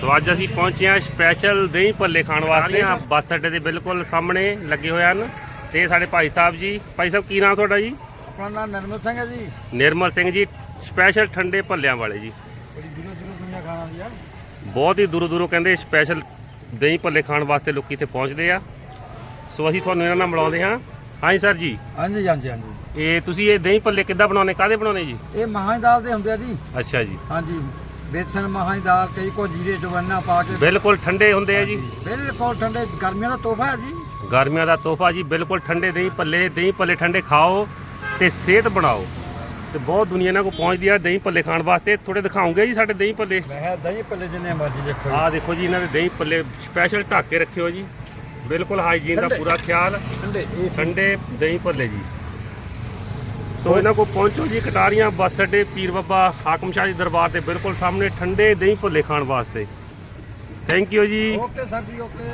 ਸੋ ਅੱਜ ਅਸੀਂ ਪਹੁੰਚੇ ਹਾਂ ਸਪੈਸ਼ਲ ਦਹੀਂ ਭੱਲੇ ਖਾਣ ਵਾਸਤੇ। ਆ ਬੱਸ ਅੱਡੇ ਦੇ ਬਿਲਕੁਲ ਸਾਹਮਣੇ ਲੱਗੇ ਹੋਏ ਹਨ। ਤੇ ਸਾਡੇ ਭਾਈ ਸਾਹਿਬ ਜੀ। ਭਾਈ ਸਾਹਿਬ ਕੀ ਨਾਮ ਤੁਹਾਡਾ ਜੀ? ਆਪਣਾ ਨਾਮ ਨਰਮਲ ਸਿੰਘ ਹੈ ਜੀ। ਨਿਰਮਲ ਸਿੰਘ ਜੀ ਸਪੈਸ਼ਲ ਠੰਡੇ ਭੱਲਿਆਂ ਵਾਲੇ ਜੀ। ਬੜੀ ਦੂਰੋਂ ਦੂਰੋਂ ਦੁਨੀਆ ਖਾਣਾ ਦੀ ਆ। ਬਹੁਤ ਹੀ ਦੂਰੋਂ ਦੂਰੋਂ ਕਹਿੰਦੇ ਸਪੈਸ਼ਲ ਦਹੀਂ ਭੱਲੇ ਖਾਣ ਵਾਸਤੇ ਲੋਕੀ ਇੱਥੇ ਪਹੁੰਚਦੇ ਆ। ਸੋ ਅਸੀਂ ਤੁਹਾਨੂੰ ਇਹਨਾਂ ਨਾਲ ਮਿਲਾਉਂਦੇ ਹਾਂ। ਹਾਂਜੀ ਸਰ ਜੀ। ਹਾਂਜੀ ਹਾਂਜੀ ਹਾਂਜੀ। ਇਹ ਤੁਸੀਂ ਇਹ ਦਹੀਂ ਭੱਲੇ ਕਿੱਦਾਂ ਬਣਾਉਨੇ ਕਾਦੇ ਬਣਾਉਨੇ ਜੀ? ਇਹ ਮਹਾਂ ਦਾਲ ਦੇ ਹੁੰਦੇ ਆ ਜੀ। ਅੱਛਾ ਜੀ। ਹਾਂਜੀ। ਬੇਸਨ ਮਹਾਂ ਦੀ ਦਾਲ ਕਈ ਕੋ ਜੀਰੇ ਜਵਨਾ ਪਾ ਕੇ। ਬਿਲਕੁਲ ਠੰਡੇ ਹੁੰਦੇ ਆ ਜੀ। ਬਿਲਕੁਲ ਠੰਡੇ। ਗਰਮੀਆਂ ਦਾ ਤੋਹਫਾ ਹੈ ਜੀ। ਗਰਮੀਆਂ ਦਾ ਤੋਹਫਾ ਜੀ ਬਿਲਕੁਲ ਠੰਡੇ ਦਹੀਂ ਭੱਲੇ ਦਹੀਂ ਭੱਲੇ ਠੰਡੇ ਖਾਓ ਤੇ ਸਿਹਤ ਬਣਾਓ। ਤੇ ਬਹੁਤ ਦੁਨੀਆ ਇਹਨਾਂ ਕੋ ਪਹੁੰਚਦੀ ਆ ਦਹੀਂ ਭੱਲੇ ਖਾਣ ਵਾਸਤੇ। ਥੋੜੇ ਦਿਖਾਉਂਗੇ ਜੀ ਸਾਡੇ ਦਹੀਂ ਭੱਲੇ। ਮੈਂ ਦਹੀਂ ਭੱਲੇ ਜਿੰਨੇ ਮਰਜ਼ੀ ਦੇਖੋ ਆਹ ਦੇਖੋ ਜੀ ਇਹਨਾਂ ਦੇ ਦਹੀਂ ਭੱਲੇ ਸਪੈਸ਼ਲ ਢੱਕ ਕੇ ਰੱਖਿਓ ਜੀ। ਬਿਲਕੁਲ ਹਾਈਜੀਨ ਦਾ। ਪੂਰਾ ਖਿਆਲ। ਠੰਡੇ ਇਹ ਠੰਡੇ ਦਹੀਂ ਭੱਲੇ ਜੀ। ਸੋ ਇਹਨਾਂ ਕੋਲ ਪਹੁੰਚੋ ਜੀ, ਕਟਾਰੀਆਂ, ਬੱਸ ਅੱਡੇ, ਪੀਰ ਬਾਬਾ ਹਾਕਮ ਸ਼ਾਹ ਜੀ ਦਰਬਾਰ ਦੇ ਬਿਲਕੁਲ ਸਾਹਮਣੇ, ਠੰਡੇ ਦਹੀਂ ਭੁੱਲੇ ਖਾਣ ਵਾਸਤੇ। ਥੈਂਕ ਯੂ ਜੀ। ਓਕੇ ਸਰ ਜੀ ਓਕੇ